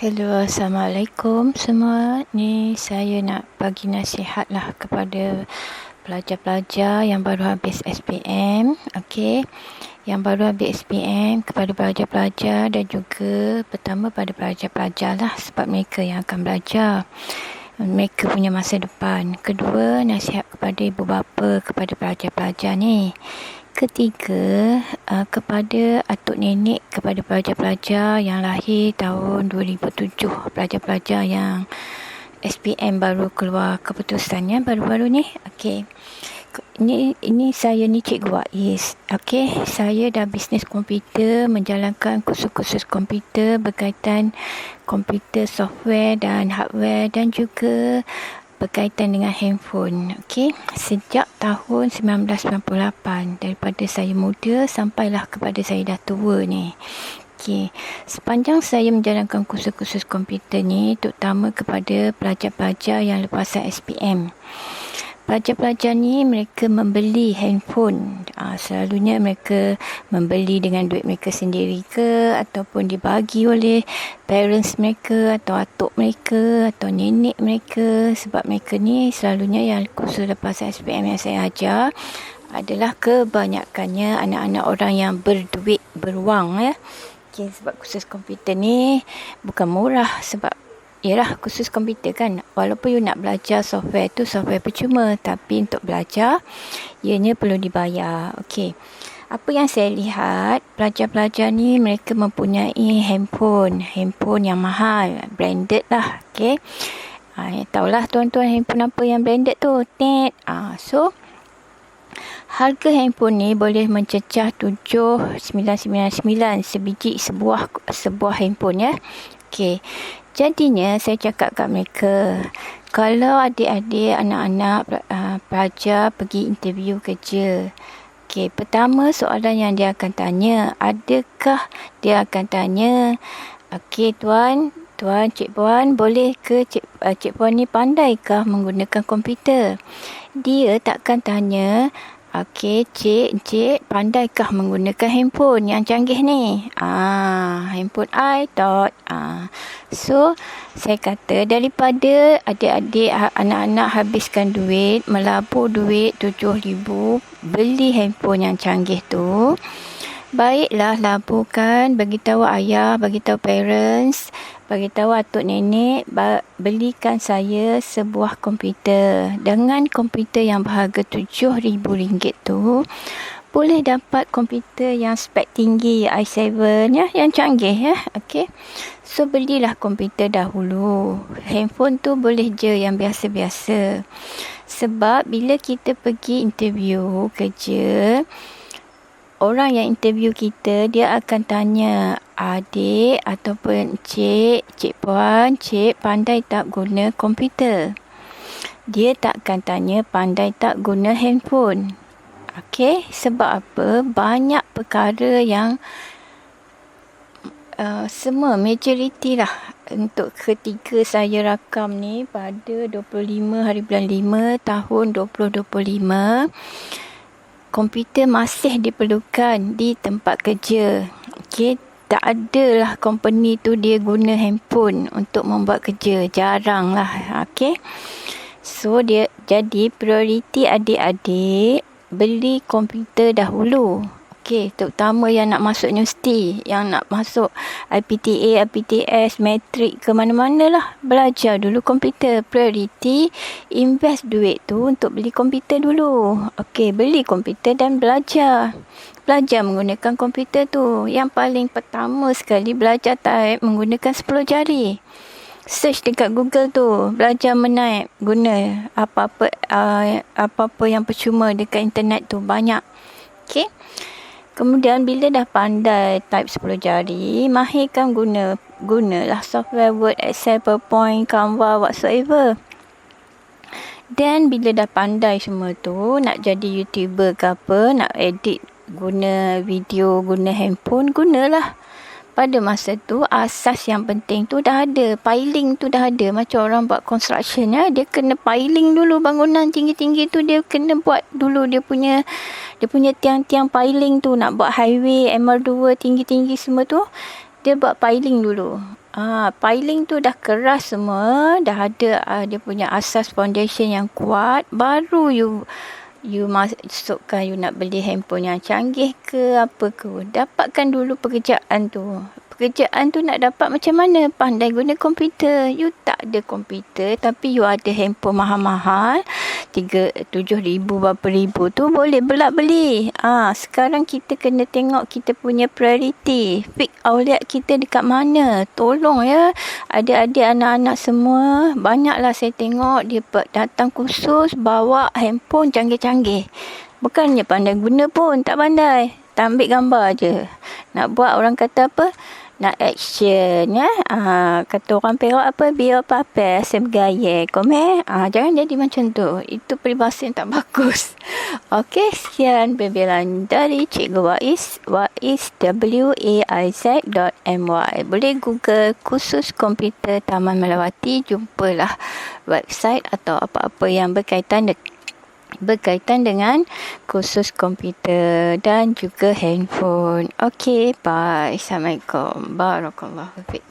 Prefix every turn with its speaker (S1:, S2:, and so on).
S1: Hello, Assalamualaikum semua. Ni saya nak bagi nasihat lah kepada pelajar-pelajar yang baru habis SPM. Okey. Yang baru habis SPM kepada pelajar-pelajar dan juga pertama pada pelajar-pelajar lah sebab mereka yang akan belajar. Mereka punya masa depan. Kedua, nasihat kepada ibu bapa, kepada pelajar-pelajar ni ketiga uh, kepada atuk nenek kepada pelajar-pelajar yang lahir tahun 2007 pelajar-pelajar yang SPM baru keluar keputusannya baru-baru ni. Okey. Ini ini saya ni cikgu Ais okey. Saya dah bisnes komputer menjalankan kursus-kursus komputer berkaitan komputer software dan hardware dan juga berkaitan dengan handphone. Okey, sejak tahun 1998 daripada saya muda sampailah kepada saya dah tua ni. Okey, sepanjang saya menjalankan kursus-kursus komputer ni terutama kepada pelajar-pelajar yang lepasan SPM pelajar-pelajar ni mereka membeli handphone. Uh, selalunya mereka membeli dengan duit mereka sendiri ke ataupun dibagi oleh parents mereka atau atuk mereka atau nenek mereka sebab mereka ni selalunya yang kursus lepas SPM yang saya ajar adalah kebanyakannya anak-anak orang yang berduit beruang ya. Okay, sebab kursus komputer ni bukan murah sebab Yalah khusus komputer kan. Walaupun you nak belajar software tu Software percuma. Tapi untuk belajar Ianya perlu dibayar. Okay Apa yang saya lihat Pelajar-pelajar ni Mereka mempunyai handphone. Handphone yang mahal Branded lah. Okay ha, Tahulah tuan-tuan handphone apa yang branded tu? Tet ha, So Harga handphone ni boleh mencecah 7999 sebiji sebuah sebuah handphone ya. Okey. Jadinya saya cakap kat mereka, kalau adik-adik anak-anak uh, pelajar pergi interview kerja, okay, pertama soalan yang dia akan tanya, adakah dia akan tanya, okey tuan, tuan cik puan, boleh ke cik, uh, cik puan ni pandaikah menggunakan komputer? Dia takkan tanya, Okey, cik, cik, pandaikah menggunakan handphone yang canggih ni? Ah, handphone I thought. Ah. So, saya kata daripada adik-adik ha, anak-anak habiskan duit, melabur duit RM7,000, beli handphone yang canggih tu, Baiklah laburkan, bagi tahu ayah, bagi tahu parents, bagi tahu atuk nenek, belikan saya sebuah komputer. Dengan komputer yang berharga RM7,000 tu, boleh dapat komputer yang spek tinggi i7 ya, yang canggih ya. Okey. So belilah komputer dahulu. Handphone tu boleh je yang biasa-biasa. Sebab bila kita pergi interview kerja, orang yang interview kita dia akan tanya adik ataupun cik, cik puan, cik pandai tak guna komputer. Dia takkan tanya pandai tak guna handphone. Okey, sebab apa? Banyak perkara yang uh, semua majoriti lah untuk ketika saya rakam ni pada 25 hari bulan 5 tahun 2025 komputer masih diperlukan di tempat kerja. Okey, tak adalah company tu dia guna handphone untuk membuat kerja. Jarang lah. Okey. So, dia jadi prioriti adik-adik beli komputer dahulu. Okey, terutama yang nak masuk universiti, yang nak masuk IPTA, IPTS, matrik ke mana-mana lah. Belajar dulu komputer. Priority, invest duit tu untuk beli komputer dulu. Okey, beli komputer dan belajar. Belajar menggunakan komputer tu. Yang paling pertama sekali belajar type menggunakan 10 jari. Search dekat Google tu, belajar menaip guna apa-apa uh, apa-apa yang percuma dekat internet tu banyak. Okey. Kemudian bila dah pandai type 10 jari, mahirkan guna gunalah software Word, Excel, PowerPoint, Canva, whatsoever. Dan bila dah pandai semua tu, nak jadi YouTuber ke apa, nak edit guna video, guna handphone, gunalah pada masa tu asas yang penting tu dah ada. Piling tu dah ada. Macam orang buat construction ya. Dia kena piling dulu bangunan tinggi-tinggi tu. Dia kena buat dulu. Dia punya dia punya tiang-tiang piling tu. Nak buat highway MR2 tinggi-tinggi semua tu dia buat piling dulu. Ah, piling tu dah keras semua, dah ada uh, dia punya asas foundation yang kuat, baru you you masukkan you nak beli handphone yang canggih ke apa ke. Dapatkan dulu pekerjaan tu pekerjaan tu nak dapat macam mana? Pandai guna komputer. You tak ada komputer tapi you ada handphone mahal-mahal. Tiga, tujuh ribu berapa ribu tu boleh belak beli. Ah, sekarang kita kena tengok kita punya priority. Fix auliat kita dekat mana. Tolong ya. Adik-adik anak-anak semua. Banyaklah saya tengok dia datang khusus bawa handphone canggih-canggih. Bukannya pandai guna pun. Tak pandai. Tak ambil gambar je. Nak buat orang kata apa? Nak action ya. Ah kata orang Perak apa biar apa saya bergaya. Komen. Ah jangan jadi macam tu. Itu peribahasa yang tak bagus. Okey, sekian pembelaan dari Cikgu Waiz. Waiz W A I Z dot M Y. Boleh Google khusus komputer Taman Melawati. Jumpalah website atau apa-apa yang berkaitan dengan berkaitan dengan khusus komputer dan juga handphone. Okey, bye. Assalamualaikum. Barakallahu fiik.